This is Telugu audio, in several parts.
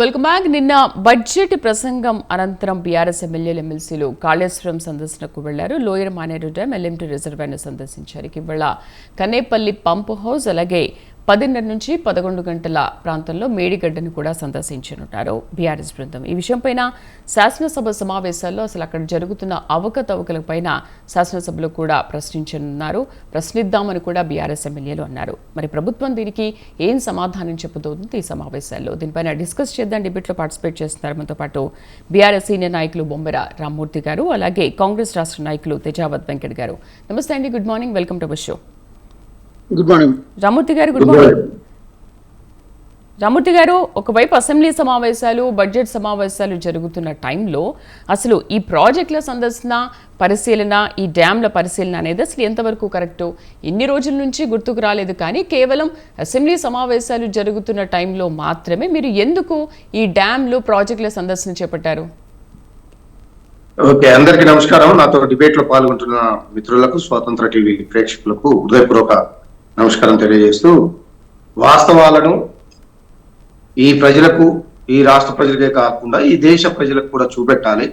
వెల్కమ్ బ్యాక్ నిన్న బడ్జెట్ ప్రసంగం అనంతరం బీఆర్ఎస్ ఎమ్మెల్యేలు ఎమ్మెల్సీలు కాళేశ్వరం సందర్శనకు వెళ్ళారు. లోయర్ మానేరు డ్యామ్ ఎల్ఎంటీ రిజర్వాయర్ను సందర్శించారు. ఇవాళ కనేపల్లి పంప్ హౌస్ అలాగే పదిన్నర నుంచి పదకొండు గంటల ప్రాంతంలో మేడిగడ్డను కూడా సందర్శించనున్నారు. బీఆర్ఎస్ బృందం ఈ విషయంపైన శాసనసభ సమావేశాల్లో అసలు అక్కడ జరుగుతున్న అవకతవకలపైన శాసనసభలో కూడా ప్రశ్నించనున్నారు. ప్రశ్నిద్దామని కూడా బీఆర్ఎస్ ఎమ్మెల్యేలు అన్నారు. మరి ప్రభుత్వం దీనికి ఏం సమాధానం చెబుతోంది ఈ సమావేశాల్లో? దీనిపైన డిస్కస్ చేద్దాం. డిబేట్లో పార్టిసిపేట్ చేస్తున్నారు మనతో పాటు బీఆర్ఎస్ సీనియర్ నాయకులు బొమ్మెర రామ్మూర్తి గారు అలాగే కాంగ్రెస్ రాష్ట్ర నాయకులు తేజావత్ వెంకట్ గారు. నమస్తే అండి. Good morning. Welcome to show. Good morning Rammurthy garu good morning Rammurthy గారు ఒకవైపు అసెంబ్లీ సమావేశాలు బడ్జెట్ సమావేశాలు జరుగుతున్న టైంలో అసలు ఈ ప్రాజెక్టుల సందర్శన పరిశీలన ఈ డ్యాంల పరిశీలన అనేది అసలు ఎంతవరకు కరెక్టు? ఇన్ని రోజుల నుంచి గుర్తుకు రాలేదు కానీ కేవలం అసెంబ్లీ సమావేశాలు జరుగుతున్న టైంలో మాత్రమే మీరు ఎందుకు ఈ డ్యాంలు ప్రాజెక్టుల సందర్శన చేపట్టారు? ఓకే అందరికీ నమస్కారం. నాతో డిబేట్లో పాల్గొంటున్న మిత్రులకు స్వాతంత్ర టీవీ ప్రేక్షకులకు హృదయపూర్వక నమస్కారం తెలియజేస్తూ వాస్తవాలను ఈ ప్రజలకు ఈ రాష్ట్ర ప్రజలకే కాకుండా ఈ దేశ ప్రజలకు కూడా చూపెట్టాలి.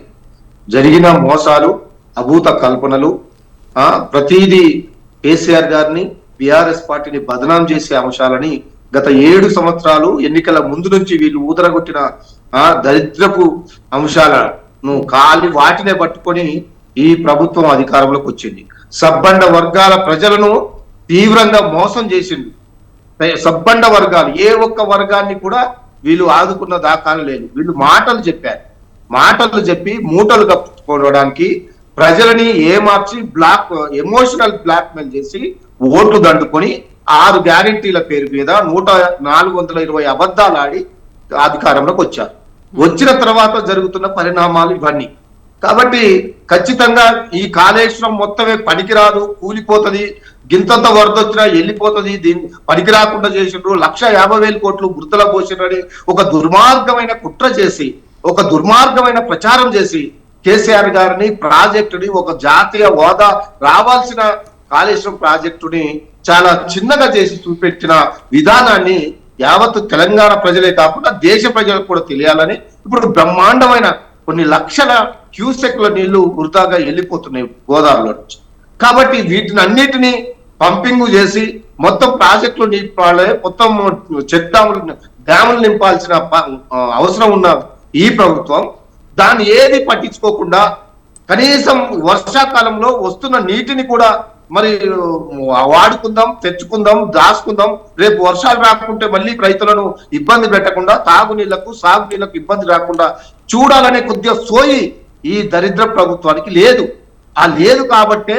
జరిగిన మోసాలు అభూత కల్పనలు ఆ ప్రతిదీ కేసీఆర్ గారిని బిఆర్ఎస్ పార్టీని బదనాం చేసే అంశాలని గత ఏడు సంవత్సరాలు ఎన్నికల ముందు నుంచి వీళ్ళు ఊదరగొట్టిన ఆ దరిద్రపు అంశాలను కాలి వాటినే పట్టుకొని ఈ ప్రభుత్వం అధికారంలోకి వచ్చింది. సబ్బండ వర్గాల ప్రజలను తీవ్రంగా మోసం చేసింది సబ్బండ వర్గాలు ఏ ఒక్క వర్గాన్ని కూడా వీళ్ళు ఆదుకున్న దాఖలు లేదు. వీళ్ళు మాటలు చెప్పారు. మాటలు చెప్పి మూటలు కప్పుకోవడానికి ప్రజలని ఏమార్చి బ్లాక్ ఎమోషనల్ బ్లాక్ మెయిల్ చేసి ఓట్లు దండుకొని ఆరు గ్యారెంటీల పేరు మీద నూట నాలుగు వందల ఇరవై అబద్ధాలు ఆడి అధికారంలోకి వచ్చారు. వచ్చిన తర్వాత జరుగుతున్న పరిణామాలు ఇవన్నీ. కాబట్టి ఖచ్చితంగా ఈ కాళేశ్వరం మొత్తమే పనికిరాదు కూలిపోతుంది గింతంత వరద వచ్చినా వెళ్ళిపోతుంది దీన్ని పనికి రాకుండా చేసిండ్రు. లక్ష యాభై వేల కోట్లు గుర్తుల పోసిండ్రని ఒక దుర్మార్గమైన కుట్ర చేసి ఒక దుర్మార్గమైన ప్రచారం చేసి కేసీఆర్ గారిని ప్రాజెక్టుని ఒక జాతీయ హోదా రావాల్సిన కాళేశ్వరం ప్రాజెక్టుని చాలా చిన్నగా చేసి చూపెట్టిన విధానాన్ని యావత్తు తెలంగాణ ప్రజలే కాకుండా దేశ ప్రజలకు కూడా తెలియాలని ఇప్పుడు బ్రహ్మాండమైన కొన్ని లక్షల క్యూసెక్ల నీళ్ళు వృధాగా వెళ్ళిపోతున్నాయి గోదావరిలో నుంచి. కాబట్టి వీటిని అన్నిటినీ పంపింగ్ చేసి మొత్తం ప్రాజెక్టులు నింపాలి మొత్తం చెక్ డ్యాములు డ్యాములు నింపాల్సిన అవసరం ఉన్న ఈ ప్రభుత్వం దాన్ని ఏది పట్టించుకోకుండా కనీసం వర్షాకాలంలో వస్తున్న నీటిని కూడా మరి వాడుకుందాం తెచ్చుకుందాం దాచుకుందాం. రేపు వర్షాలు రాకుంటే మళ్ళీ రైతులను ఇబ్బంది పెట్టకుండా తాగునీళ్ళకు సాగునీళ్ళకు ఇబ్బంది రాకుండా చూడాలనే కొద్దిగా సోయి ఈ దరిద్ర ప్రభుత్వానికి లేదు. ఆ లేదు కాబట్టే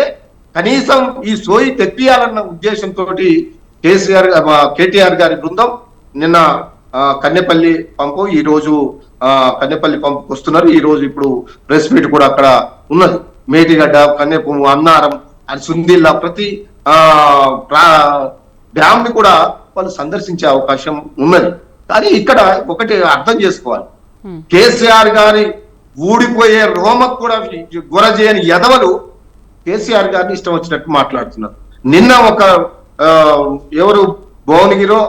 కనీసం ఈ సోయి తెప్పియాలన్న ఉద్దేశంతో కేసీఆర్ కేటీఆర్ గారి బృందం నిన్న కన్నెపల్లి పంపు ఈ రోజు కన్నెపల్లి పంపుకు వస్తున్నారు. ఈ రోజు ఇప్పుడు ప్రెస్ మీట్ కూడా అక్కడ ఉన్నది. మేటిగడ్డ కన్నెపు అన్నారం సుందిల్లా ప్రతి డ్యామ్ని కూడా వాళ్ళు సందర్శించే అవకాశం ఉన్నది. కానీ ఇక్కడ ఒకటి అర్థం చేసుకోవాలి. కేసీఆర్ గారి ఊడిపోయే రోమకు కూడా గురజేయని ఎదవలు కేసీఆర్ గారిని ఇష్టం వచ్చినట్టు మాట్లాడుతున్నారు. నిన్న ఒక ఎవరు భువనగిరో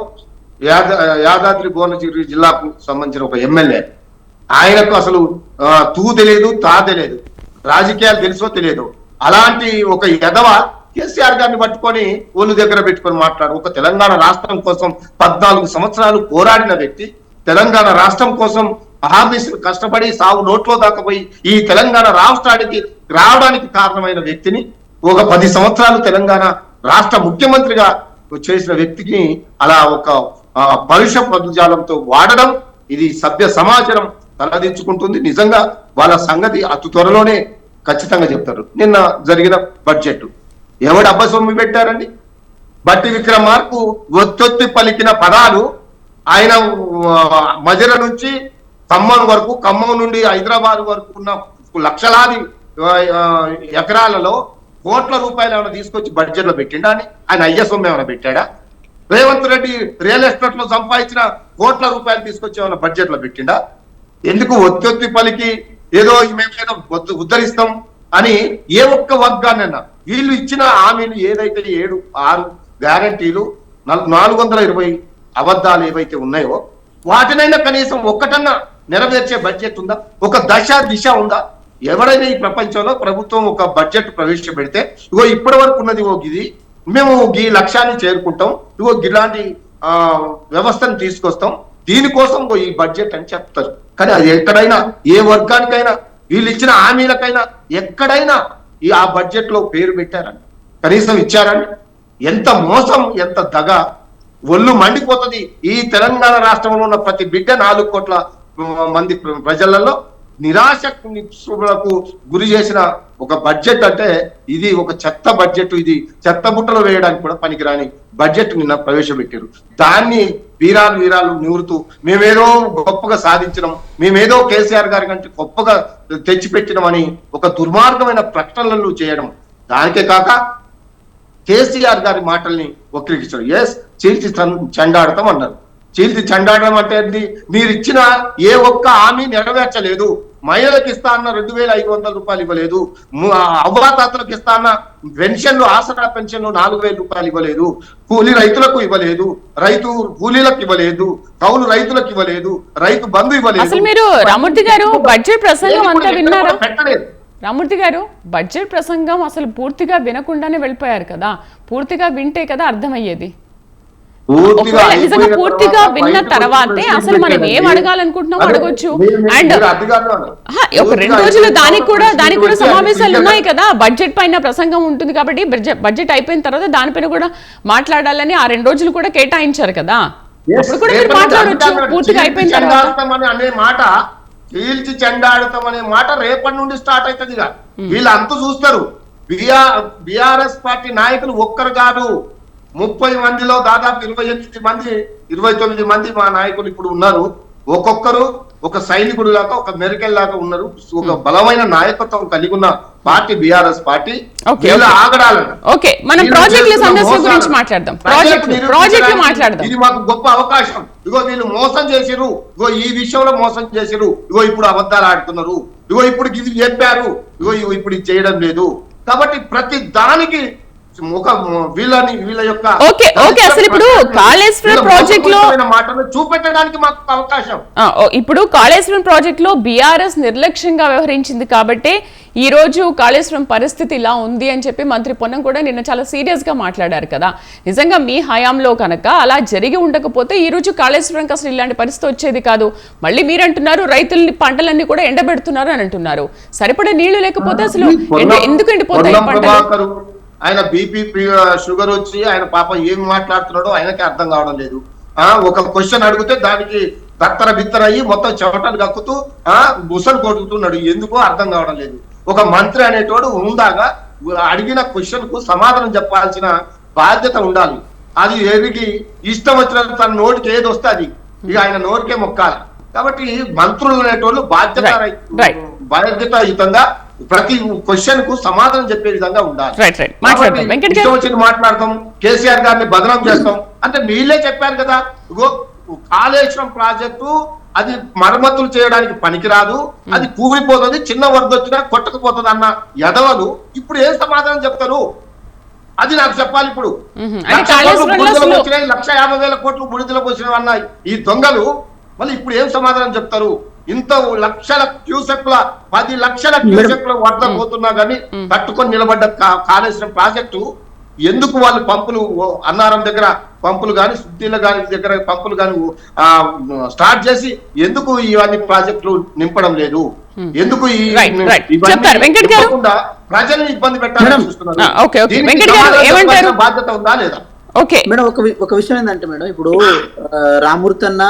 యాద యాదాద్రి భువనగిరి జిల్లాకు సంబంధించిన ఒక ఎమ్మెల్యే. ఆయనకు అసలు తూ తెలియదు తా తెలియదు. రాజకీయాలు తెలుసో తెలియదు. అలాంటి ఒక ఎదవ కేసీఆర్ గారిని పట్టుకొని ఒళ్ళు దగ్గర పెట్టుకొని మాట్లాడు. ఒక తెలంగాణ రాష్ట్రం కోసం పద్నాలుగు సంవత్సరాలు పోరాడిన వ్యక్తి తెలంగాణ రాష్ట్రం కోసం అహార్నిశలు కష్టపడి సాగు నోట్లో దాకపోయి ఈ తెలంగాణ రాష్ట్రానికి రావడానికి కారణమైన వ్యక్తిని ఒక పది సంవత్సరాలు తెలంగాణ రాష్ట్ర ముఖ్యమంత్రిగా చేసిన వ్యక్తికి అలా ఒక పరుష పదజాలంతో వాడడం ఇది సభ్య సమాచారం తలదించుకుంటుంది. నిజంగా వాళ్ళ సంగతి అతి త్వరలోనే ఖచ్చితంగా చెప్తారు. నిన్న జరిగిన బడ్జెట్. ఎవడు అబ్బసొమ్మి పెట్టారండి? బట్టి విక్రమార్కు ఒత్తొత్తి పలికిన పదాలు ఆయన ఆ, నుంచి ఖమ్మం వరకు ఖమ్మం నుండి హైదరాబాద్ వరకు ఉన్న లక్షలాది ఎకరాలలో కోట్ల రూపాయలు ఏమైనా తీసుకొచ్చి బడ్జెట్లో పెట్టిండా అని? ఆయన అయ్య సొమ్ము ఏమైనా పెట్టాడా? రేవంత్ రెడ్డి రియల్ ఎస్టేట్లో సంపాదించిన కోట్ల రూపాయలు తీసుకొచ్చి ఏమైనా బడ్జెట్లో పెట్టిండా? ఎందుకు ఒత్తి పలికి? ఏదో మేము ఉద్ధరిస్తాం అని ఏ ఒక్క వర్గాన్నైనా వీళ్ళు ఇచ్చిన హామీలు ఏదైతే ఏడు ఆరు గ్యారంటీలు నాలుగు వందల ఇరవై అబద్ధాలు ఏవైతే ఉన్నాయో వాటినైనా కనీసం ఒక్కటన్నా నెరవేర్చే బడ్జెట్ ఉందా? ఒక దశ దిశ ఉందా? ఎవరైనా ఈ ప్రపంచంలో ప్రభుత్వం ఒక బడ్జెట్ ప్రవేశపెడితే ఇగో ఇప్పటి వరకు ఉన్నది ఓ ఇది మేము ఈ లక్ష్యాన్ని చేరుకుంటాం ఇగో ఇలాంటి ఆ వ్యవస్థను తీసుకొస్తాం దీనికోసం ఈ బడ్జెట్ అని చెప్తారు. కానీ అది ఎక్కడైనా ఏ వర్గానికైనా వీళ్ళు ఇచ్చిన హామీలకైనా ఎక్కడైనా ఈ ఆ బడ్జెట్లో పేరు పెట్టారండి. కనీసం ఇచ్చారండి. ఎంత మోసం ఎంత దగ ఒళ్ళు మండిపోతుంది. ఈ తెలంగాణ రాష్ట్రంలో ఉన్న ప్రతి బిడ్డ నాలుగు కోట్ల మంది ప్ర- ప్రజలలో నిరాశ నిస్పృహలకు గురి చేసిన ఒక బడ్జెట్ అంటే ఇది ఒక చెత్త బడ్జెట్ ఇది చెత్త బుట్టలో వేయడానికి కూడా పనికిరాని బడ్జెట్ నిన్న ప్రవేశపెట్టారు. దాన్ని వీరాలు వీరాలు నివృతూ మేమేదో గొప్పగా సాధించడం మేమేదో కేసీఆర్ గారి కంటే గొప్పగా తెచ్చిపెట్టినమని ఒక దుర్మార్గమైన ప్రకటనలు చేయడం దానికే కాక కేసీఆర్ గారి మాటల్ని వక్రీకరించారు. ఎస్ చీల్చి చెండాడతాం అన్నారు. చీల్చి చెండాడడం అంటే? మీరు ఇచ్చిన ఏ ఒక్క హామీ నెరవేర్చలేదు. మహిళలకు ఇస్తా అన్న రెండు వేల ఐదు వందల రూపాయలు ఇవ్వలేదు. అవ్వాతాతలకు ఇస్తా అన్న పెన్షన్లు ఆసరా పెన్షన్లు నాలుగు వేల రూపాయలు ఇవ్వలేదు. కూలీ రైతులకు ఇవ్వలేదు. రైతు కూలీలకు ఇవ్వలేదు. కౌలు రైతులకు ఇవ్వలేదు. రైతు బంధు ఇవ్వలేదు. అసలు మీరు రామూర్తి గారు బడ్జెట్ ప్రసంగం అంతా విన్నారా? రామూర్తి గారు బడ్జెట్ ప్రసంగం అసలు పూర్తిగా వినకుండానే వెళ్ళిపోయారు కదా. పూర్తిగా వింటే కదా అర్థమయ్యేది. నిజంగా పూర్తిగా తర్వాత విన్న తర్వాతే అసలు మనం ఏం అదే, అడగొచ్చు. అండ్ ఒక రెండు రోజులు దానికి కూడా దానికి కూడా సమావేశాలు ఉన్నాయి కదా? బడ్జెట్ పైన ప్రసంగం ఉంటుంది కాబట్టి బడ్జెట్ అయిపోయిన తర్వాత దానిపైన కూడా మాట్లాడాలని ఆ రెండు రోజులు కూడా కేటాయించారు కదా? అప్పుడు కూడా మీరు రేపటి మాట్లాడొచ్చు. అధికారులు పూర్తిగా అయిపోయిన తర్వాత. అనే మాట చీల్చి చెండాడతాం అనే మాట రేపటి నుండి స్టార్ట్ అవుతుంది ఇక. వీళ్ళు అంత చూస్తారు. బిఆర్ఎస్ పార్టీ నాయకులు ఒక్కరు కాదు. ముప్పై మందిలో దాదాపు ఇరవై ఎనిమిది మంది ఇరవై తొమ్మిది మంది మా నాయకులు ఇప్పుడు ఉన్నారు. ఒక్కొక్కరు ఒక సైనికుడు లాగా ఒక మెరికల్ లాగా ఉన్నారు. ఒక బలమైన నాయకత్వం కలిగి ఉన్న పార్టీ బిఆర్ఎస్ పార్టీ. ఓకే మనం ప్రాజెక్టుల సమస్య. గురించి మాట్లాడదాం. ప్రాజెక్టులు మాట్లాడదాం. ఇది మాకు గొప్ప అవకాశం. ఇగో వీళ్ళు మోసం చేసిరు ఇగో ఈ విషయంలో మోసం చేసిరు ఇగో ఇప్పుడు అబద్ధాలు ఆడుతున్నారు. ఇగో ఇప్పుడు ఇది చెప్పారు. ఇగో ఇగో ఇప్పుడు ఇది చేయడం లేదు. కాబట్టి ప్రతి దానికి ఒక వీళ్ళని వీళ్ళ యొక్క ఓకే, ఓకే, అసలు ఇప్పుడు కాళేశ్వరం ప్రాజెక్ట్ లో- మోసపూరితమైన మాటలు చూపెట్టడానికి మాకు అవకాశం. ఆ, ఓ, ఇప్పుడు కాళేశ్వరం ప్రాజెక్ట్లో బీఆర్ఎస్ నిర్లక్ష్యంగా వ్యవహరించింది కాబట్టి ఈ రోజు కాళేశ్వరం పరిస్థితి ఇలా ఉంది అని చెప్పి మంత్రి పొన్నం కూడా నిన్న చాలా సీరియస్గా మాట్లాడారు కదా. నిజంగా మీ హయాంలో కనుక అలా జరిగి ఉండకపోతే ఈ రోజు కాళేశ్వరంకి అసలు ఇలాంటి పరిస్థితి వచ్చేది కాదు. మళ్ళీ మీరు అంటున్నారు రైతుల్ని పంటలన్నీ కూడా ఎండబెడుతున్నారు అని అంటున్నారు. సరిపడే నీళ్ళు లేకపోతే అసలు ఎందుకు ఎండిపోతాయి పంటలు? ఆయన బీపీ షుగర్ వచ్చి ఆయన పాపం ఏం మాట్లాడుతున్నాడో ఆయనకి అర్థం కావడం లేదు. ఆ ఒక క్వశ్చన్ అడిగితే దానికి బత్తర బిత్తర అయ్యి మొత్తం చెమటలు కక్కుతూ ఆ బుసలు కొడుకుతున్నాడు. ఎందుకో అర్థం కావడం లేదు. ఒక మంత్రి అనేటోడు ఉందాగా అడిగిన క్వశ్చన్కు సమాధానం చెప్పాల్సిన బాధ్యత ఉండాలి. అది ఏదికి ఇష్టం వచ్చిన తన నోటికి ఏది వస్తే అది ఇక ఆయన నోటికే మొక్కాలి. కాబట్టి మంత్రులు అనేటోళ్ళు బాధ్యత. బాధ్యతాయుతంగా ప్రతి క్వశ్చన్కు సమాధానం చెప్పే విధంగా ఉండాలి. ఇష్టం వచ్చింది మాట్లాడతాం. కేసీఆర్ గారిని బదనాం చేస్తాం. అంటే వీళ్ళే చెప్పారు కదా కాళేశ్వరం ప్రాజెక్టు అది మరమ్మతులు చేయడానికి పనికిరాదు అది కూలిపోతుంది చిన్న వరద వచ్చినా కొట్టకపోతుంది అన్న ఎదవలు ఇప్పుడు ఏం సమాధానం చెప్తారు? అది నాకు చెప్పాలి ఇప్పుడు. లక్ష యాభై వేల కోట్లు బుడిదలకు వచ్చినాయి అన్న ఈ దొంగలు మళ్ళీ ఇప్పుడు ఏం సమాధానం చెప్తారు? ఇంత లక్షల క్యూసెక్ల పది లక్షల క్యూసెక్ల వరద పోతున్నా గానీ తట్టుకొని నిలబడ్డ కా- కాళేశ్వరం ప్రాజెక్టు ఎందుకు వాళ్ళు పంపులు అన్నారం దగ్గర పంపులు గాని శుద్ధిల గాని దగ్గర పంపులు గాని ఆ, స్టార్ట్ చేసి ఎందుకు ఇవన్నీ ప్రాజెక్టులు నింపడం లేదు? ఎందుకు గారు? ప్రజల్ని ఇబ్బంది పెట్టాలని. చూస్తున్నారు. గారు బాధ్యత ఉందా లేదా? ఓకే. మేడం ఒక ఒక విషయం ఏంటంటే మేడం ఇప్పుడు ఆ, రామూర్తి అన్న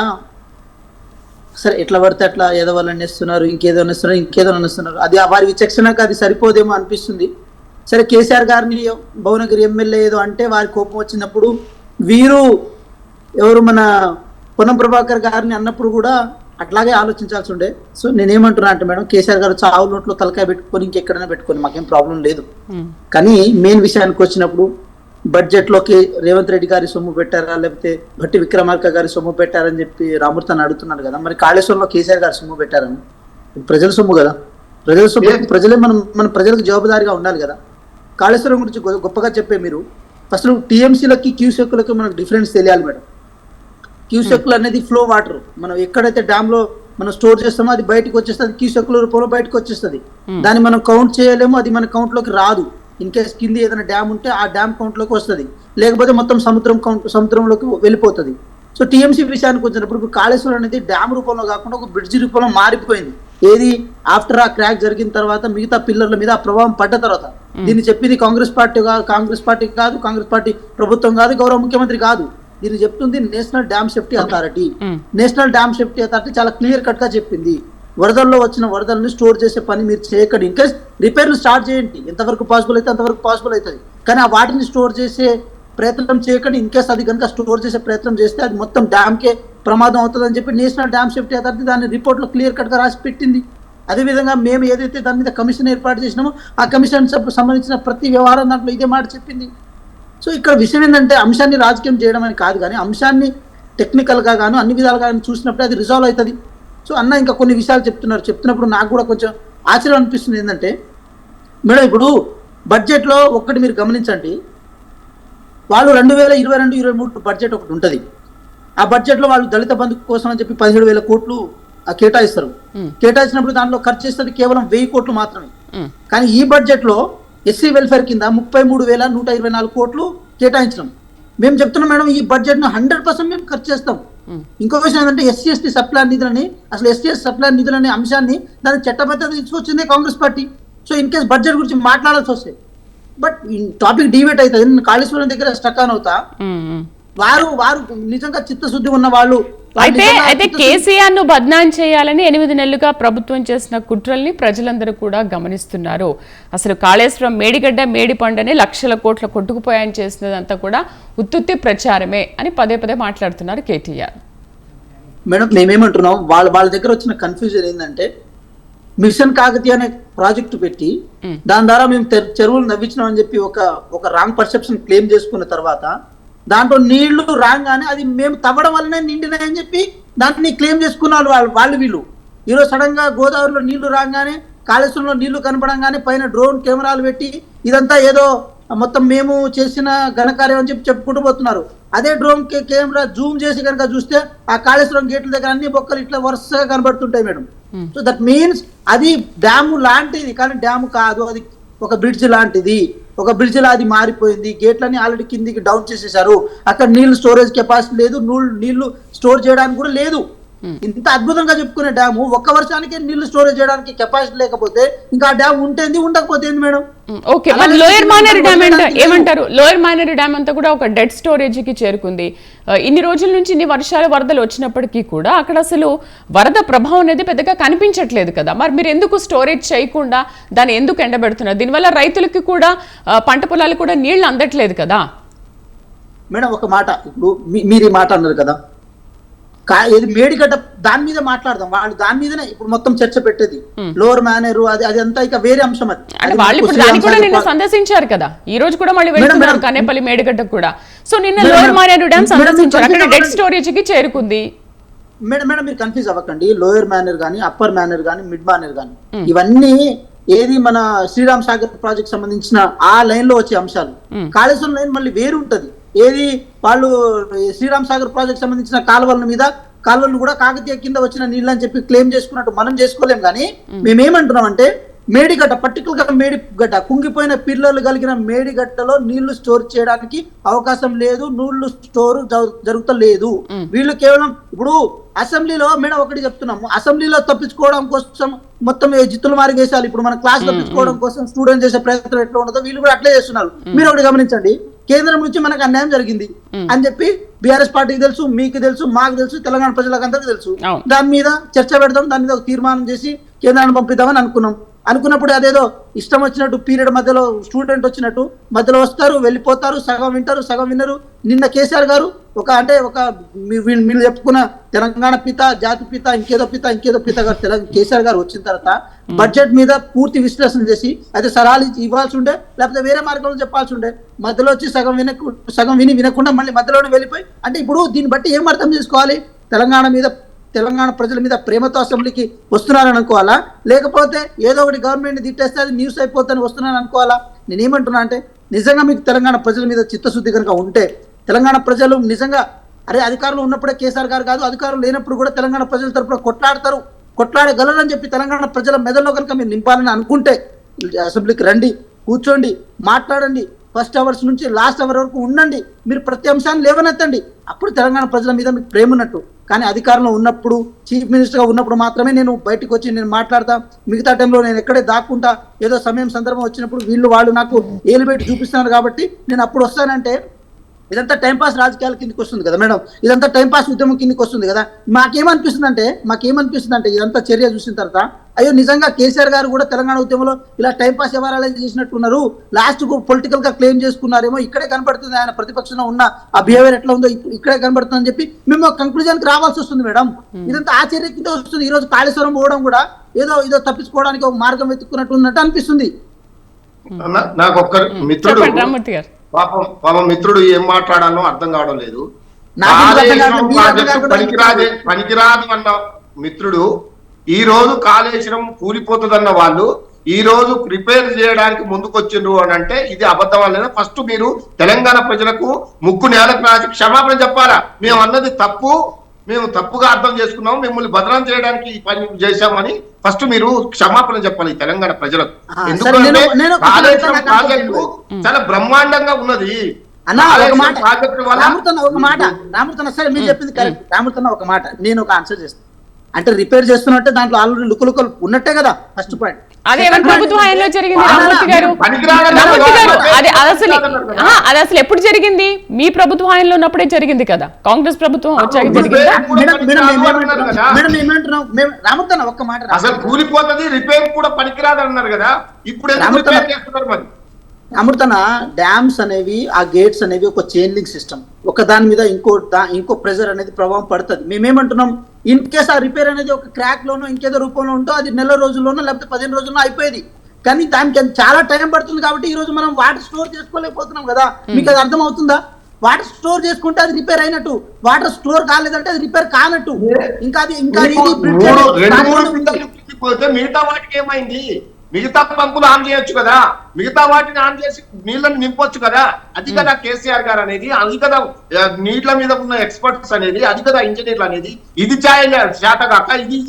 సరే ఎట్లా పడితే అట్లా ఏదో వాళ్ళు అనేస్తున్నారు ఇంకేదో అనేస్తున్నారు ఇంకేదో అనేస్తున్నారు అది వారి విచక్షణకు అది సరిపోదేమో అనిపిస్తుంది. సరే కేసీఆర్ గారిని భువనగిరి ఎమ్మెల్యే ఏదో అంటే వారి కోపం వచ్చినప్పుడు వీరు ఎవరు మన పొన్నం ప్రభాకర్ గారిని అన్నప్పుడు కూడా అట్లాగే ఆలోచించాల్సి ఉండే. సో నేనేమంటున్నా అంటే మేడం కేసీఆర్ గారు చావు నోట్లో తలకాయ పెట్టుకొని ఇంకెక్కడైనా పెట్టుకొని మాకేం ప్రాబ్లం లేదు. కానీ మెయిన్ విషయానికి వచ్చినప్పుడు బడ్జెట్లోకి రేవంత్ రెడ్డి గారి సొమ్ము పెట్టారా? లేకపోతే భట్టి విక్రమార్క గారి సొమ్ము పెట్టారని చెప్పి రామూర్తి అని అడుగుతున్నారు కదా. మరి కాళేశ్వరంలో కేసీఆర్ గారి సొమ్ము పెట్టారని ప్రజల సొమ్ము కదా. ప్రజల సొమ్ము ప్రజలే మనం మన ప్రజలకు జవాబుదారీగా ఉండాలి కదా. కాళేశ్వరం గురించి గొప్పగా చెప్పే మీరు అసలు టీఎంసీలకి క్యూసెక్లకి మనకు డిఫరెన్స్ తెలియాలి మేడం. క్యూసెక్లు అనేది ఫ్లో వాటర్. మనం ఎక్కడైతే డ్యామ్లో మనం స్టోర్ చేస్తామో అది బయటకు వచ్చేస్తుంది క్యూసెక్ల రూపంలో బయటకు వచ్చేస్తుంది. దాన్ని మనం కౌంట్ చేయలేము అది మన కౌంట్లోకి రాదు. ఇన్ కేస్ కింది ఏదైనా డ్యామ్ ఉంటే ఆ డ్యామ్ కౌంట్లోకి వస్తుంది. లేకపోతే మొత్తం సముద్రం కౌంట్ సముద్రంలోకి వెళ్ళిపోతుంది. సో టీఎంసీ విషయానికి వచ్చినప్పుడు ఇప్పుడు కాళేశ్వరం అనేది డ్యామ్ రూపంలో కాకుండా ఒక బ్రిడ్జ్ రూపంలో మారిపోయింది. ఏది? ఆఫ్టర్ ఆ క్రాక్ జరిగిన తర్వాత మిగతా పిల్లర్ల మీద ఆ ప్రభావం పడ్డ తర్వాత. దీన్ని చెప్పింది కాంగ్రెస్ పార్టీ కాదు కాంగ్రెస్ పార్టీ కాదు కాంగ్రెస్ పార్టీ ప్రభుత్వం కాదు గౌరవ ముఖ్యమంత్రి కాదు. దీన్ని చెప్తుంది national dam safety authority. National dam safety authority చాలా క్లియర్ కట్గా చెప్పింది. వరదల్లో వచ్చిన వరదల్ని స్టోర్ చేసే పని మీరు చేయకండి. ఇంకా రిపేర్లు స్టార్ట్ చేయండి. ఎంతవరకు పాసిబుల్ అయితే అంతవరకు పాసిబుల్ అవుతుంది. కానీ ఆ వాటిని స్టోర్ చేసే ప్రయత్నం చేయకండి. ఇన్కేస్ అది కనుక స్టోర్ చేసే ప్రయత్నం చేస్తే అది మొత్తం డ్యామ్కే ప్రమాదం అవుతుందని చెప్పి నేషనల్ డ్యామ్ సేఫ్టీ అథారిటీ దాని రిపోర్ట్లో క్లియర్ కట్గా రాసి పెట్టింది. అదేవిధంగా మేము ఏదైతే దాని మీద కమిషన్ ఏర్పాటు చేసినామో ఆ కమిషన్ సంబంధించిన ప్రతి వ్యవహారం దాంట్లో ఇదే మాట చెప్పింది. సో ఇక్కడ విషయం ఏంటంటే అంశాన్ని రాజకీయం చేయడం అని కాదు కానీ అంశాన్ని టెక్నికల్గా గాను అన్ని విధాలుగా చూసినప్పుడు అది రిజాల్వ్ అవుతుంది. సో అన్న ఇంకా కొన్ని విషయాలు చెప్తున్నారు చెప్తున్నప్పుడు నాకు కూడా కొంచెం ఆశ్చర్యం అనిపిస్తుంది ఏంటంటే మేడం ఇప్పుడు బడ్జెట్లో ఒక్కటి మీరు గమనించండి వాళ్ళు రెండు వేల ఇరవై రెండు ఇరవై మూడు బడ్జెట్ ఒకటి ఉంటుంది ఆ బడ్జెట్లో వాళ్ళు దళిత బంధు కోసం అని చెప్పి పదిహేడు వేల కోట్లు కేటాయిస్తారు. కేటాయించినప్పుడు దాంట్లో ఖర్చు చేస్తుంది కేవలం వెయ్యి కోట్లు మాత్రమే. కానీ ఈ బడ్జెట్లో ఎస్సీ వెల్ఫేర్ కింద ముప్పై మూడు వేల నూట ఇరవై నాలుగు కోట్లు కేటాయించినాం మేము చెప్తున్నాం మేడం ఈ బడ్జెట్ను హండ్రెడ్ పర్సెంట్ మేము ఖర్చు చేస్తాం. ఇంకో విషయం ఏంటంటే ఎస్సీ ఎస్టీ సప్లాన్ నిధులని అసలు ఎస్సీ ఎస్టీ సప్లాన్ నిధులనే అంశాన్ని దాన్ని చట్టబద్ధత తీసుకొచ్చిందే Congress party. So in case budget గురించి మాట్లాడాల్సి వస్తే. బట్ టాపిక్ డిబేట్ అవుతుంది నేను కాళేశ్వరం దగ్గర స్టక్ అవుతా. వారు వారు నిజంగా చిత్తశుద్ధి ఉన్న వాళ్ళు అయితే అయితే కేసీఆర్ను బద్నాం చేయాలని ఎనిమిది నెలలుగా ప్రభుత్వం చేసిన కుట్రల్ని ప్రజలందరూ కూడా గమనిస్తున్నారు అసలు కాళేశ్వరం మేడిగడ్డ మేడిపండని లక్షల కోట్ల కొట్టుకుపోయాయని చేసినదంతా కూడా ఉత్తుత్తి ప్రచారమే అని పదే పదే మాట్లాడుతున్నారు కేటీఆర్ మేడం మేమేమంటున్నాం వాళ్ళ వాళ్ళ దగ్గర వచ్చిన కన్ఫ్యూజన్ ఏంటంటే మిషన్ కాకతీయ అనే ప్రాజెక్టు పెట్టి. దాని ద్వారా మేము చెరువులు నవ్వించినాం అని చెప్పి ఒక ఒక రాంగ్ పర్సెప్షన్ క్లెయిమ్ చేసుకున్న తర్వాత దాంట్లో నీళ్ళు రాగానే అది మేము తవ్వడం వల్లనే నిండినాయని చెప్పి దాన్ని క్లెయిమ్ చేసుకున్నారు వాళ్ళు వాళ్ళు వీళ్ళు. ఈరోజు సడన్గా గోదావరిలో నీళ్ళు రాగానే కాళేశ్వరంలో నీళ్ళు కనపడంగానే పైన డ్రోన్ కెమెరాలు పెట్టి ఇదంతా ఏదో మొత్తం మేము చేసిన ఘనకార్యం అని చెప్పి చెప్పుకుంటూ పోతున్నారు. అదే డ్రోన్ కెమెరా జూమ్ చేసి కనుక చూస్తే ఆ కాళేశ్వరం గేట్ల దగ్గర అన్ని బొక్కలు ఇట్లా వరుసగా కనబడుతుంటాయి మేడం. సో దట్ మీన్స్ అది డ్యాము లాంటిది కానీ డ్యాము కాదు అది ఒక బ్రిడ్జ్ లాంటిది. ఒక బ్రిడ్జ్ లా అది మారిపోయింది. గేట్లని ఆల్రెడీ కిందికి డౌన్ చేసేసారు. అక్కడ నీళ్ళు స్టోరేజ్ కెపాసిటీ లేదు. నూ- నీళ్ళు స్టోర్ చేయడానికి కూడా లేదు. ఇంత అద్భుతంగా చెప్పుకునే డ్యాము ఒక్క వర్షానికే నీళ్ళు స్టోరేజ్ చేయడానికి కెపాసిటీ లేకపోతే ఇంకా డ్యామ్ ఉంటేంది ఉండకపోతే మేడం? ఓకే. మరి లోయర్ మానేరు డ్యామ్ ఏమంటారు? లోయర్ మానేరు డ్యామ్ అంతా కూడా ఒక డెడ్ స్టోరేజ్కి చేరుకుంది ఇన్ని రోజుల నుంచి ఇన్ని వర్షాలు వరదలు వచ్చినప్పటికీ కూడా అక్కడ అసలు వరద ప్రభావం అనేది పెద్దగా కనిపించట్లేదు కదా. మరి మీరు ఎందుకు స్టోరేజ్ చేయకుండా దాన్ని ఎందుకు ఎండబెడుతున్నారు? దీనివల్ల రైతులకి కూడా పంట పొలాలు కూడా నీళ్ళు అందట్లేదు కదా? మేడం ఒక మాట. ఇప్పుడు మీరు ఈ మాట అన్నారు కదా. ఏది మేడిగడ్డ దాని మీద మాట్లాడదాం. వాళ్ళు దాని మీదనే ఇప్పుడు మొత్తం చర్చ పెట్టేది. లోవర్ మేనేరు అది అది అంతా ఇక వేరే అంశం అది. వాళ్ళు ఇప్పుడు శ్రీరామ్ దాన్ని కూడా నిన్న సందర్శించారు కదా. ఈ రోజు కూడా మళ్ళీ వెళ్తున్నారు కనేపల్లి మేడిగడ్డకు కూడా. సో నిన్న మేడం, మానేరు డ్యామ్ సందర్శించారు. అక్కడ డెడ్. స్టోరేజ్కి చేరుకుంది. మేడం మేడం మీరు కన్ఫ్యూజ్ అవ్వకండి. లోయర్ మేనర్ కానీ అప్పర్ మేనర్ కానీ మిడ్ మేనర్ కానీ ఇవన్నీ ఏది మన శ్రీరామ్ సాగర్ ప్రాజెక్ట్ సంబంధించిన ఆ లైన్లో వచ్చే అంశాలు. కాళేశ్వరం లైన్ మళ్ళీ వేరు ఉంటది ఏది? వాళ్ళు శ్రీరామ్ సాగర్ ప్రాజెక్ట్ సంబంధించిన కాలువల మీద కాలువలు కూడా కాకతీయ కింద వచ్చిన నీళ్ళు అని చెప్పి క్లెయిమ్ చేసుకున్నట్టు మనం చేసుకోలేం కానీ మేమేమంటున్నాం అంటే మేడిగడ్డ పర్టికులర్గా మేడిగడ్డ కుంగిపోయిన పిల్లలు కలిగిన మేడిగడ్డలో నీళ్ళు స్టోర్ చేయడానికి అవకాశం లేదు నీళ్ళు స్టోర్ జరుగుతలేదు. వీళ్ళు కేవలం ఇప్పుడు అసెంబ్లీలో మేడం ఒకటి చెప్తున్నాము అసెంబ్లీలో తప్పించుకోవడం కోసం మొత్తం ఏ జిత్తులు మారి వేసాలి ఇప్పుడు మన క్లాస్ తప్పించుకోవడం కోసం స్టూడెంట్ చేసే ప్రయత్నం ఎట్లా ఉండదో వీళ్ళు కూడా అట్లే చేస్తున్నారు. మీరు ఒకటి గమనించండి కేంద్రం నుంచి మనకు అన్యాయం జరిగింది అని చెప్పి బీఆర్ఎస్ పార్టీకి తెలుసు మీకు తెలుసు మాకు తెలుసు తెలంగాణ ప్రజలకు అందరికీ తెలుసు. దాని మీద చర్చ పెడదాం దాని మీద ఒక తీర్మానం చేసి కేంద్రాన్ని పంపిద్దామని అనుకున్నాం. అనుకున్నప్పుడు అదేదో ఇష్టం వచ్చినట్టు పీరియడ్ మధ్యలో స్టూడెంట్ వచ్చినట్టు మధ్యలో వస్తారు వెళ్ళిపోతారు సగం వింటారు సగం వినరు. నిన్న కేసీఆర్ గారు ఒక అంటే ఒక మీరు చెప్పుకున్న తెలంగాణ పిత జాతి పిత ఇంకేదో పిత ఇంకేదో పిత గారు తెలంగాణ కేసీఆర్ గారు వచ్చిన తర్వాత బడ్జెట్ మీద పూర్తి విశ్లేషణ చేసి అయితే ఇచ్చి ఇవ్వాల్సి ఉండే లేకపోతే వేరే మార్గంలో చెప్పాల్సి ఉండే. మధ్యలో వచ్చి సగం వినకు సగం విని వినకుండా మళ్ళీ మధ్యలోనే వెళ్ళిపోయి అంటే ఇప్పుడు దీన్ని బట్టి ఏం అర్థం చేసుకోవాలి? తెలంగాణ మీద తెలంగాణ ప్రజల మీద ప్రేమతో అసెంబ్లీకి వస్తున్నారని అనుకోవాలా? లేకపోతే ఏదో ఒకటి గవర్నమెంట్ తిట్టేస్తే అది న్యూస్ అయిపోతుందని వస్తున్నాను అనుకోవాలా? నేనేమంటున్నా అంటే నిజంగా మీకు తెలంగాణ ప్రజల మీద చిత్తశుద్ధి కనుక ఉంటే తెలంగాణ ప్రజలు నిజంగా అరే అధికారులు ఉన్నప్పుడే కేసీఆర్ గారు కాదు అధికారులు లేనప్పుడు కూడా తెలంగాణ ప్రజల తరపున కొట్లాడతారు కొట్లాడగలరని చెప్పి తెలంగాణ ప్రజల మెదడులో కనుక మీరు నింపాలని అనుకుంటే అసెంబ్లీకి రండి కూర్చోండి మాట్లాడండి ఫస్ట్ అవర్స్ నుంచి లాస్ట్ అవర్ వరకు ఉండండి. మీరు ప్రతి అంశాన్ని లేవనెత్తండి. అప్పుడు తెలంగాణ ప్రజల మీద మీకు ప్రేమ ఉన్నట్టు. కానీ అధికారంలో ఉన్నప్పుడు చీఫ్ మినిస్టర్గా ఉన్నప్పుడు మాత్రమే నేను బయటకు వచ్చి నేను మాట్లాడతా. మిగతా టైంలో నేను ఎక్కడే దాక్కుంటా. ఏదో సమయం సందర్భం వచ్చినప్పుడు వీళ్ళు వాళ్ళు నాకు ఏలు చూపిస్తున్నారు కాబట్టి నేను అప్పుడు వస్తానంటే ఇదంతా టైంపాస్ రాజకీయాల కిందకి వస్తుంది కదా మేడం. ఇదంతా టైంపాస్ ఉద్యమం కిందకి వస్తుంది కదా. మాకేమనిపిస్తుంది అంటే మాకేమనిపిస్తుంది అంటే ఇదంతా చర్య చూసిన తర్వాత అయ్యో నిజంగా కేసీఆర్ గారు కూడా తెలంగాణ ఉద్యమంలో ఇలా టైంపాస్ వ్యవహారాలు చేసినట్టున్నారు. లాస్ట్కు పొలిటికల్గా క్లెయిమ్ చేసుకున్నారేమో ఇక్కడే కనబడుతుంది ఆయన ప్రతిపక్షంలో ఉన్న ఆ బిహేవియర్ ఎట్లా ఉందో ఇక్- ఇక్కడే కనబడుతుంది అని చెప్పి మేము కంక్లూజన్కి రావాల్సి వస్తుంది మేడం. ఇదంతా ఆ చర్య కింద వస్తుంది. ఈ రోజు కాళేశ్వరం పోవడం కూడా ఏదో ఏదో తప్పించుకోవడానికి ఒక మార్గం వెతుక్కున్నట్టు ఉన్నట్టు అనిపిస్తుంది. నాకు ఒక్క మిత్రుడు పాపం పాపం మిత్రుడు ఏం మాట్లాడాలో అర్థం కావడం లేదు. పనికిరాదు అన్న మిత్రుడు ఈ రోజు కాళేశ్వరం కూలిపోతుందన్న వాళ్ళు ఈ రోజు రిపేర్ చేయడానికి ముందుకొచ్చిండ్రు అని అంటే ఇది అబద్ధం వల్లనే ఫస్ట్ మీరు తెలంగాణ ప్రజలకు ముక్కు నేలకు రాసి క్షమాపణ చెప్పాలా? మేము అన్నది తప్పు. మేము తప్పుగా అర్థం చేసుకున్నాం మిమ్మల్ని బదనాం చేయడానికి ఈ పని చేశామని ఫస్ట్ మీరు క్షమాపణ చెప్పాలి తెలంగాణ ప్రజలకు. ఎందుకంటే కాళేశ్వరం ప్రాజెక్టు చాలా బ్రహ్మాండంగా ఉన్నది. అన్న ఒక మాట. రామృతన్న ఒక మాట. రామృతన్న సరే మీరు చెప్పింది కరెక్ట్ రామృతన్న ఒక మాట. నేను ఒక ఆన్సర్ చేస్తాను అంటే రిపేర్ చేస్తున్నట్టే దాంట్లో ఆల్రెడీ లుక్కు లుక్కలు ఉన్నట్టే కదా ఫస్ట్ పాయింట్ అదే ఎవరి ప్రభుత్వ హయాంలో జరిగింది రామూర్తి గారు రామూర్తి గారు. అది అది అసలు అది అసలు ఎప్పుడు జరిగింది మీ ప్రభుత్వ హయాంలో ఉన్నప్పుడే జరిగింది కదా కాంగ్రెస్ ప్రభుత్వం వచ్చాక జరిగిందా మేడం ఏమంటున్నాం మేము రామృతన్న ఒక్క మాట అసలు కూలిపోతుంది రిపేర్ కూడా పనికిరాదు అన్నారు కదా ఇప్పుడు రిపేర్ చేస్తున్నారు మరి అమృతన డ్యామ్స్ అనేవి ఆ గేట్స్ అనేవి ఒక చైన్ లింక్ సిస్టమ్ ఒక దాని మీద ఇంకో దా- ఇంకో ప్రెజర్ అనేది ప్రభావం పడుతుంది. మేమేమంటున్నాం? ఇన్ కేస్ ఆ రిపేర్ అనేది ఒక క్రాక్ లోనో ఇంకేదో రూపంలో ఉంటో అది నెల రోజుల్లోనో లేకపోతే పదిహేను రోజుల్లో అయిపోయేది. కానీ దానికి అది చాలా టైం పడుతుంది కాబట్టి ఈ రోజు మనం వాటర్ స్టోర్ చేసుకోలేకపోతున్నాం కదా. మీకు అది అర్థం అవుతుందా వాటర్ స్టోర్ చేసుకుంటే అది రిపేర్ అయినట్టు. వాటర్ స్టోర్ కాలేదంటే అది రిపేర్ కానట్టు. ఇంకా అది ఇంకా మిగతా వాటికి ఏమైంది? మిగతా పంపులు ఆన్ చేయొచ్చు కదా మిగతా వాటిని ఆన్ చేసి నీళ్ళని నింపొచ్చు కదా అది కదా కేసీఆర్ గారు అనేది అది కదా ఆ, నీళ్ళ మీద ఉన్న ఎక్స్పర్ట్స్ అనేది అది కదా ఇంజనీర్లు అనేది ఇది చాయ శాత కాక ఇది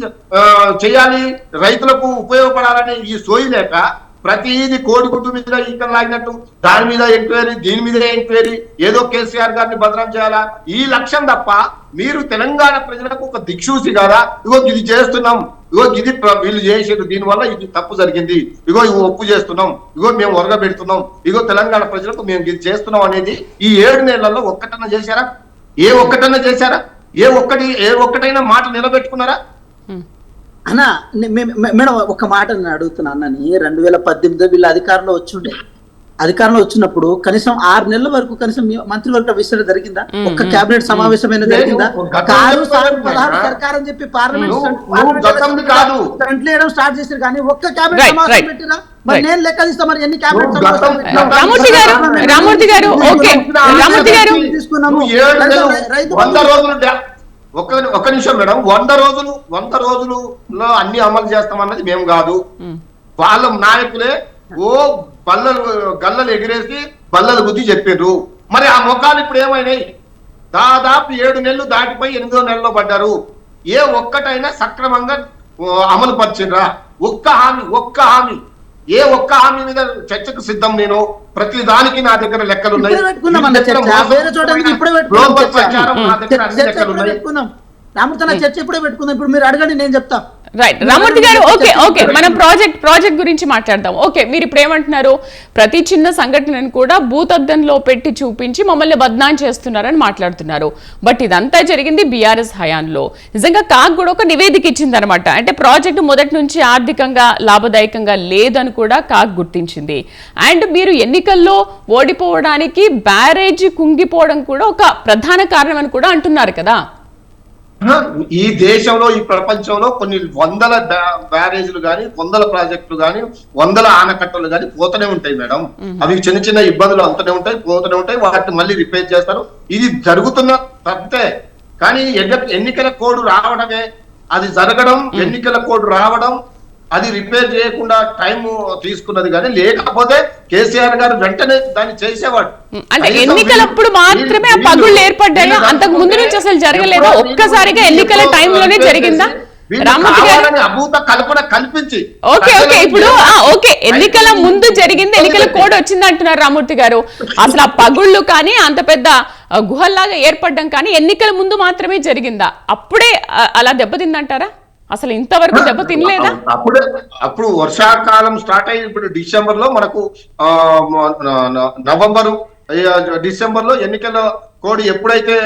చేయాలి రైతులకు ఉపయోగపడాలనే ఈ సోయి లేక ప్రతిదీ కోడిగుడ్డు మీద ఈకలు లాగినట్టు దాని మీద ఎంక్వైరీ దీని మీద ఎంక్వైరీ ఏదో కేసీఆర్ గారిని భద్రం చేయాలా? ఈ లక్ష్యం తప్ప మీరు తెలంగాణ ప్రజలకు ఒక దిక్సూసి కదా? ఇగో ఇది చేస్తున్నాం. ఇగో ఇది వీళ్ళు చేసేది దీనివల్ల ఇది తప్పు జరిగింది. ఇగో ఇవి ఒప్పు చేస్తున్నాం. ఇగో మేము ఒరగబెడుతున్నాం. ఇగో తెలంగాణ ప్రజలకు మేము ఇది చేస్తున్నాం అనేది ఈ ఏడు నెలల్లో ఒక్కటన్నా చేశారా? ఏ ఒక్కటన్నా చేశారా? ఏ ఒక్కటి ఏ ఒక్కటైనా మాట నిలబెట్టుకున్నారా? అన్న మేడం ఒక మాట నేను అడుగుతున్నా అన్నని రెండు వేల పద్దెనిమిదిలో వీళ్ళు అధికారంలో వచ్చిండే అధికారంలో వచ్చినప్పుడు కనీసం ఆరు నెలల వరకు కనీసం మంత్రివర్గ విస్తరణ జరిగిందా ఒక్క కేబినెట్ సమావేశమైన జరిగిందా పదహారు. సర్కార్ అని చెప్పి పార్లమెంట్ వేయడం స్టార్ట్ చేశారు కానీ ఒక్క కేబినెట్ సమావేశం. పెట్టిరా మరి. నేను లెక్క తీస్తా మరి ఎన్ని కేబినెట్ పెట్టినా? రామూర్తి గారు, రామూర్తి గారు, ఓకే. రామూర్తి గారు. తీసుకున్నాము రైతు- ఒక ఒక నిమిషం మేడం. వంద రోజులు వంద రోజులలో అన్ని అమలు చేస్తామన్నది మేము కాదు. వాళ్ళ నాయకులే ఓ బల్లలు గల్లలు ఎగిరేసి బల్లలు బుద్ధి చెప్పారు మరి ఆ ముఖాలు ఇప్పుడు ఏమైనాయి? దాదాపు ఏడు నెలలు దాటిపోయి ఎనిమిదో నెలలో పడ్డారు. ఏ ఒక్కటైనా సక్రమంగా అమలు పరిచిండ్రా ఒక్క హామీ ఒక్క హామీ. ఏ ఒక్క హామీ మీద చర్చకు సిద్ధం నేను? ప్రతి దానికి నా దగ్గర లెక్కలు ఉన్నాయి ఇప్పుడే పెట్టుకుందాం అన్న చర్చ వేరే చోట ఎందుకు ఇప్పుడే పెట్టుకుందాం లోపల చర్చ. ప్రచారం నా దగ్గర అన్ని చర్చ లెక్కలు ఇప్పుడే ఉన్నాయి పెట్టుకుందాం రామృతన చర్చ ఇప్పుడే పెట్టుకుందాం ఇప్పుడు మీరు అడగండి నేను చెప్తా. Right Ramurthy garu okay okay. మనం ప్రాజెక్ట్ ప్రాజెక్ట్ గురించి మాట్లాడదాం. ఓకే మీరు ఇప్పుడు ఏమంటున్నారు? ప్రతి చిన్న సంఘటనను కూడా భూతద్దంలో పెట్టి చూపించి మమ్మల్ని బద్నాం చేస్తున్నారని మాట్లాడుతున్నారు. బట్ ఇదంతా జరిగింది బీఆర్ఎస్ హయాంలో. నిజంగా కాగ్ కూడా ఒక నివేదిక ఇచ్చిందనమాట. అంటే ప్రాజెక్టు మొదటి నుంచి ఆర్థికంగా లాభదాయకంగా లేదని కూడా కాగ్ గుర్తించింది. అండ్ మీరు ఎన్నికల్లో ఓడిపోవడానికి బ్యారేజ్ కుంగిపోవడం కూడా ఒక ప్రధాన కారణం అని కూడా అంటున్నారు కదా. ఈ దేశంలో ఈ ప్రపంచంలో కొన్ని వందల బ్యా- బ్యారేజీలు గాని వందల ప్రాజెక్టులు గాని వందల ఆనకట్టలు గాని పోతూనే ఉంటాయి మేడం. అవి చిన్న చిన్న ఇబ్బందులు అంతనే ఉంటాయి పోతూనే ఉంటాయి వాటిని మళ్ళీ రిపేర్ చేస్తారు. ఇది జరుగుతున్న తప్పే కానీ ఎన్ని- ఎన్నికల కోడ్ రావడమే. అది జరగడం ఎన్నికల కోడ్ రావడం అది రిపేర్ చేయకుండా టైం తీసుకున్నది కానీ లేకపోతే కేసీఆర్ గారు వెంటనే దాన్ని చేసేవాడు. అంటే ఎన్నికలప్పుడు మాత్రమే ఆ పగుళ్ళు ఏర్పడ్డాయా? అంతకు ముందు నుంచి అసలు జరగలేదా? ఒక్కసారిగా ఎన్నికల టైంలోనే జరిగిందా? అభూత కల్పన కల్పించి ఓకే ఓకే ప్రజలకు ఇప్పుడు ఆ, ఓకే ఎన్నికల ముందు జరిగింది ఎన్నికల కోడ్ వచ్చింది అంటున్నారు రామూర్తి గారు. అసలు ఆ పగుళ్ళు కానీ అంత పెద్ద గుహల్లాగా ఏర్పడడం కానీ ఎన్నికల ముందు మాత్రమే జరిగిందా? అప్పుడే అలా దెబ్బతిందంటారా? అసలు ఇంతవరకు దెబ్బ తినలేదా? అప్పుడు అప్పుడు వర్షాకాలం స్టార్ట్ అయ్యి ఇప్పుడు డిసెంబర్లో మనకు ఆ, నవంబరు డిసెంబర్లో ఎన్నికల కోడ్ ఎప్పుడైతే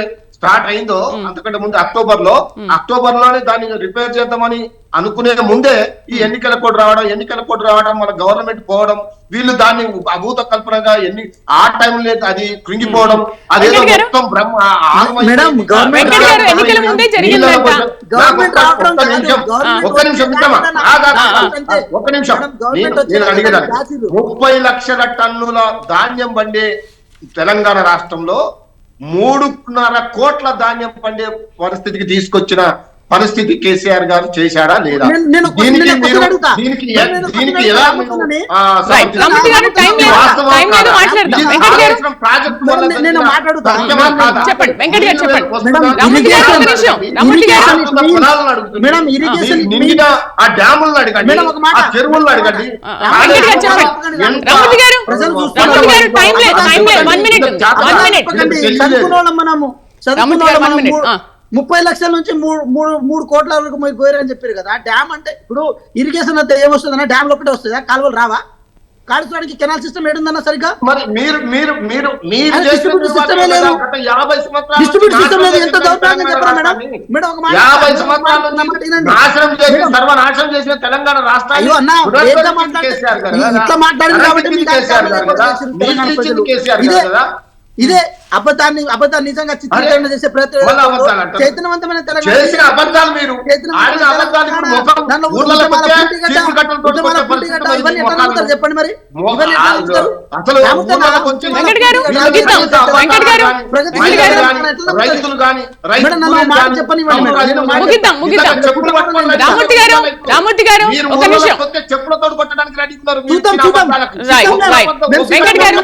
స్టార్ట్ అయిందో అంతకంటే ముందు అక్టోబర్లో అక్టోబర్లోనే దాన్ని రిపేర్ చేద్దామని అనుకునే ముందే ఈ ఎన్నికల కోడ్ రావడం ఎన్నికల కోడ్ రావడం మన గవర్నమెంట్ పోవడం వీళ్ళు దాన్ని అభూత కల్పనగా ఎన్ని ఆ టైంలో అది కృంగిపోవడం అదేదో? మొత్తం బ్రహ్మ ఒక్క- నిమిషం, గవర్నమెంట్ ఒక్క నిమిషం నేను- అడిగేదాన్ని. ముప్పై లక్షల టన్నుల ధాన్యం పండే తెలంగాణ రాష్ట్రంలో మూడున్నర కోట్ల ధాన్యం పండే పరిస్థితికి తీసుకొచ్చిన పరిస్థితి కేసీఆర్ గారు చేశాడా లేదా? దీనికి మీరు-. దీనికి దీనికి ఎలా ప్రాజెక్టు ఆ డ్యాములను అడగండి. ఆ చెరువులను అడగండి. తెలియలేదు. చదువుకున్న వాళ్ళం మనము. ముప్పై లక్షల నుంచి మూడు మూడు మూడు కోట్ల వరకు మీరు పోయారని చెప్పారు కదా. డ్యామ్ అంటే ఇప్పుడు ఇరిగేషన్ అంతా ఏమొస్తుందన్న? డ్యామ్ ఒకటే వస్తుందా? కాలువలు రావా? కాలువడానికి కెనాల్ సిస్టమ్ ఏడుందన్న సరిగ్గా? మరి మీరు మీరు మీరు డిస్ట్రిబ్యూట్ సిస్టమ్ లేదు. ఎంత దౌర్భాగ్యం చెప్పరా మేడం? మేడం ఒక మాట యాభై సంవత్సరాల. నాశనం చేసి సర్వనాశనం చేసిన తెలంగాణ కదా. ఇట్లా మాట్లాడింది కాబట్టి ఇదే అబద్ధాన్ని అబద్ధాన్ని నిజంగా చిత్రీకరణ చేసే ప్రయత్నం. చైతన్యవంతమైన తెలంగాణ చెప్పండి మరి. రామూర్తి గారు, ఒక నిమిషం. చెప్పులతో కొట్టడానికి రెడీ ఉన్నారు చూద్దాం, చూద్దాం. వెంకట్ గారు,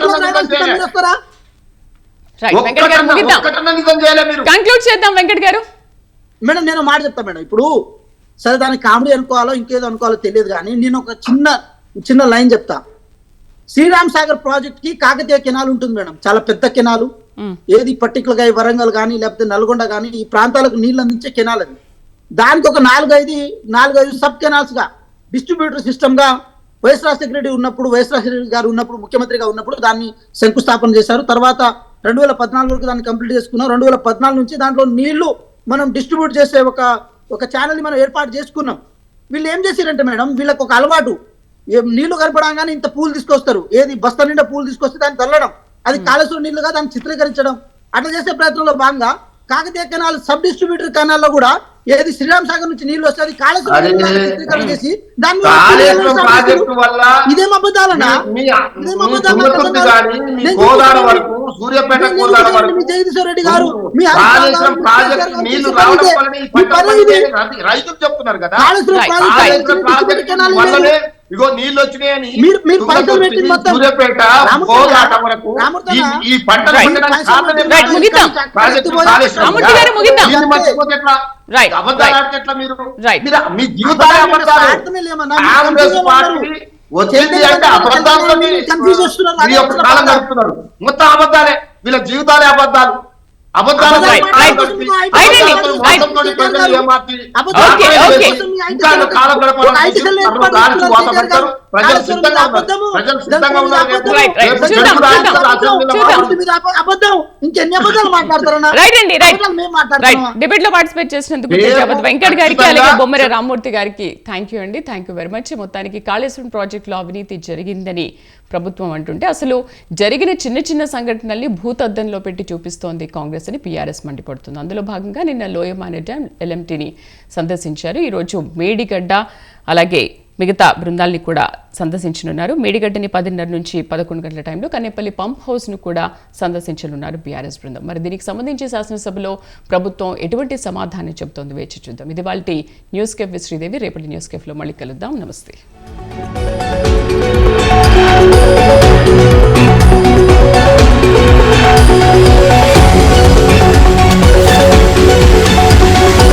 కంక్లూడ్ చేద్దాం వెంకట్ గారు మేడం నేను మాట చెప్తా మేడం. ఇప్పుడు సరే దానికి కామెడీ అనుకోవాలో ఇంకేదో అనుకోవాలో తెలియదు కానీ నేను ఒక చిన్న చిన్న లైన్ చెప్తా. శ్రీరామ్ సాగర్ ప్రాజెక్ట్కి కాకతీయ కెనాల్ ఉంటుంది మేడం. చాలా పెద్ద కెనాలు. ఏది పర్టికులర్గా వరంగల్ కానీ లేకపోతే నల్గొండ కానీ ఈ ప్రాంతాలకు నీళ్ళు అందించే కెనాల్ అది. దానికి ఒక నాలుగైదు నాలుగైదు సబ్ కెనాల్స్గా డిస్ట్రిబ్యూటర్ సిస్టమ్గా వైఎస్ రాజశేఖర రెడ్డి ఉన్నప్పుడు వైఎస్ రాజశేఖర రెడ్డి గారు ఉన్నప్పుడు ముఖ్యమంత్రిగా ఉన్నప్పుడు దాన్ని శంకుస్థాపన చేశారు. తర్వాత రెండు వేల పద్నాలుగు వరకు దాన్ని కంప్లీట్ చేసుకున్నాం. రెండు వేల పద్నాలుగు నుంచి దాంట్లో నీళ్ళు మనం డిస్ట్రిబ్యూట్ చేసే ఒక ఒక ఛానల్ మనం ఏర్పాటు చేసుకున్నాం. వీళ్ళు ఏం చేశారంటే మేడం వీళ్ళకి ఒక అలవాటు. నీళ్ళు కనపడంగానే ఇంత పూలు తీసుకొస్తారు. ఏది బస్తా నిండా పూలు తీసుకొస్తే దాన్ని తల్లడం అది కాళేశ్వరం నీళ్ళుగా దాన్ని చిత్రీకరించడం. అట్లా చేసే ప్రయత్నంలో భాగంగా కాకతీయ కెనాల్ సబ్ డిస్ట్రిబ్యూటర్ కెనాల్లో కూడా ఏది శ్రీరామ్ సాగర్ నుంచి నీళ్ళు వస్తే అది కాళేశ్వరం చేసి దాన్ని ఇదేం సూర్యాపేట మీ జగదీశ్వర్ రెడ్డి గారు మీ రైతులు చెప్తున్నారు కదా. ఇగో నీళ్ళు వచ్చినాయని మీరు- మీరు పైసలు తుంగతుర్తి, పెట్టింది మొత్తం. సూర్యాపేట కోదాట వరకు ఈ- పంటలు. అబద్ధాలు. మీరు? మీ జీవితాలే అబద్ధాలు పార్టీ. వచ్చింది అంటే గడుపుతున్నారు. మొత్తం అబద్ధాలే. వీళ్ళ జీవితాలే అబద్ధాలు. డిబేట్లో పార్టిసిపేట్ చేసినందుకు వెంకట్ గారికి అలాగే బొమ్మర రామ్మూర్తి గారికి థ్యాంక్ యూ అండి. థ్యాంక్ యూ వెరీ మచ్ మొత్తానికి కాళేశ్వరం ప్రాజెక్టులో అవినీతి జరిగిందని ప్రభుత్వం అంటుంటే అసలు జరిగిన చిన్న చిన్న సంఘటనల్ని భూతద్దంలో పెట్టి చూపిస్తోంది కాంగ్రెస్ అని పీఆర్ఎస్ మండిపడుతుంది. అందులో భాగంగా నిన్న లోయమానే డ్యామ్ ఎల్ఎంటీని సందర్శించారు. ఈరోజు మేడిగడ్డ అలాగే మిగతా బృందాల్ని కూడా సందర్శించనున్నారు. మేడిగడ్డని పదిన్నర నుంచి పదకొండు గంటల టైంలో కనేపల్లి పంప్ హౌస్ను కూడా సందర్శించనున్నారు బీఆర్ఎస్ బృందం. మరి దీనికి సంబంధించి శాసనసభలో ప్రభుత్వం ఎటువంటి సమాధానం చెబుతోంది వేచి చూద్దాం. ఇది వాళ్ళ న్యూస్ కేఫ్ శ్రీదేవి. రేపటి న్యూస్ కేఫ్లో మళ్ళీ కలుద్దాం. నమస్తే.